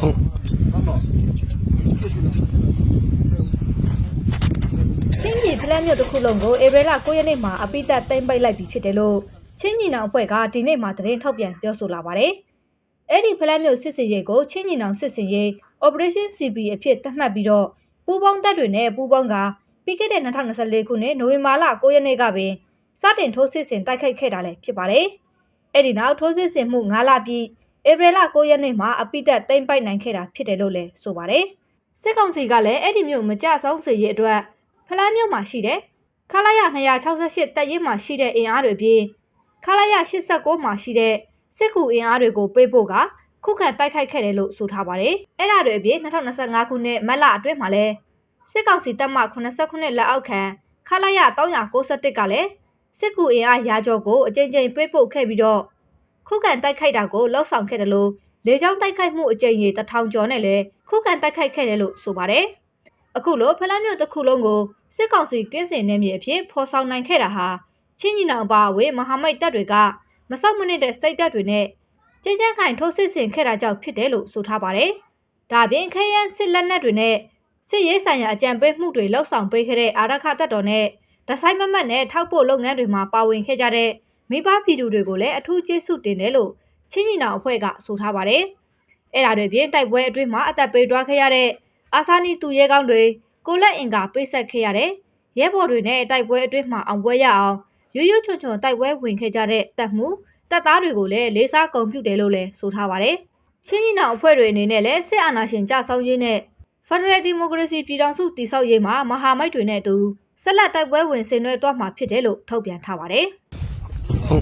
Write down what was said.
ချင်းကြီးဖလန်းမြို့တစ်ခုလုံးကိုဧပြီလ9ရက်နေ့မှာအပိသက်သိမ်းပိတ်လိုက်ပြီဖြစ်တယ်လို့ချင်းညီနောင်အဖွဲ့ကဒီနေ့မှသတင်းထုတ်ပြန်ပြောဆိုလာပါတယ်။အဲ့ဒီဖလန်းမြို့စစ်စင်ရေးကိုချင်းညီနောင်စစ်စင်ရေး Operation CP အဖြစ်သတ်မှတ်ပြီးတော့ပူးပေါင်းတပ်တွေနဲ့ပူးပေါင်းကပြီးခဲ့တဲ့2024ခုနှစ်နိုဝင်ဘာလ9ရက်နေ့ကပင်စတင်ထိုးစစ်ဆင်တိုက်ခိုက်ခဲ့တာလည်းဖြစ်ပါတယ်။အဲ့ဒီနောက်ထိုးစစ်ဆင်မှု9လပြည့် ဧပြီလ9ရက်နေ့မှာအပိသက်သိမ်းပိုက်နိုင်ခဲ့တာဖြစ်တယ်လို့လည်းဆိုပါတယ်။စစ်ကောင်စီကလည်းအဲ့ဒီမြို့မကြဆုံးစေရေးအတွက်ဖလန်းမြို့မှာရှိတဲ့ခလာရ268တပ်ရင်းမှာရှိတဲ့အင်အားတွေပြင်ခလာရ89မှာရှိတဲ့စစ်ကူအင်အားတွေကိုပေးဖို့ကခုခံတိုက်ခိုက်ခဲ့တယ်လို့ဆိုထားပါတယ်။အဲ့ဒါတွေအပြင်2025ခုနှစ်မတ်လအတွင်းမှာလဲစစ်ကောင်စီတပ်မ89လက်အောက်ခံခလာရ391ကလည်းစစ်ကူအင်အားရာကျော်ကိုအကြိမ်ကြိမ်ပေးပို့ခဲ့ပြီးတော့ ခုခံတိုက်ခိုက်တာကိုလှောက်ဆောင်ခဲ့တယ်လို့လေကြောင်းတိုက်ခိုက်မှုအကြိမ်ကြီးတစ်ထောင်ကျော်နဲ့လည်းခုခံတိုက်ခိုက်ခဲ့တယ်လို့ဆိုပါတယ်။အခုလိုဖလန်းမြို့တစ်ခုလုံးကိုစစ်ကောင်စီကင်းစင်နေမြေအဖြစ်ဖော်ဆောင်နိုင်ခဲ့တာဟာချင်းညီနောင်ပါဝေမဟာမိတ်တပ်တွေကမဆောက်မနစ်တဲ့စိတ်တပ်တွေနဲ့ကြင်ကြမ်းခိုင်ထိုးစစ်ဆင်ခဲ့တာကြောင့်ဖြစ်တယ်လို့ဆိုထားပါတယ်။ဒါပြင်ခရမ်းစစ်လက်နက်တွေနဲ့စစ်ရေးဆိုင်ရာအကြံပေးမှုတွေလှုပ်ဆောင်ပေးခဲ့တဲ့အာရခတပ်တော်နဲ့ဒဆိုင်မမတ်နဲ့ထောက်ပို့လုပ်ငန်းတွေမှာပါဝင်ခဲ့ကြတဲ့ မိဘပြည်သူတွေကိုလည်းအထူးကျေးဇူးတင်တယ်လို့ချင်းညီနောင်အဖွဲ့ကဆိုထားပါတယ်။အဲ့ဒါတွေပြင်တိုက်ပွဲအတွင်းမှာအသက်ပေးသွားခဲ့ရတဲ့အာဆာနီသူရဲကောင်းတွေကိုလက်အင်ကပိတ်ဆက်ခဲ့ရတယ်။ရဲဘော်တွေနဲ့တိုက်ပွဲအတွင်းမှာအောင်ပွဲရအောင်ရွရွချွန်ချွန်တိုက်ပွဲဝင်ခဲ့ကြတဲ့တပ်မှုတပ်သားတွေကိုလည်းလေးစားကုန်ပြုတယ်လို့လည်းဆိုထားပါတယ်။ချင်းကြီးနောင်အဖွဲ့တွေအနေနဲ့လည်းစစ်အာဏာရှင်ကြဆောင်းရေးနဲ့ Federal Democracy ပြည်ထောင်စုတည်ဆောက်ရေးမှာမဟာမိတ်တွေနဲ့အတူဆက်လက်တိုက်ပွဲဝင်ဆင်နွှဲသွားမှာဖြစ်တယ်လို့ထုတ်ပြန်ထားပါတယ်။ 好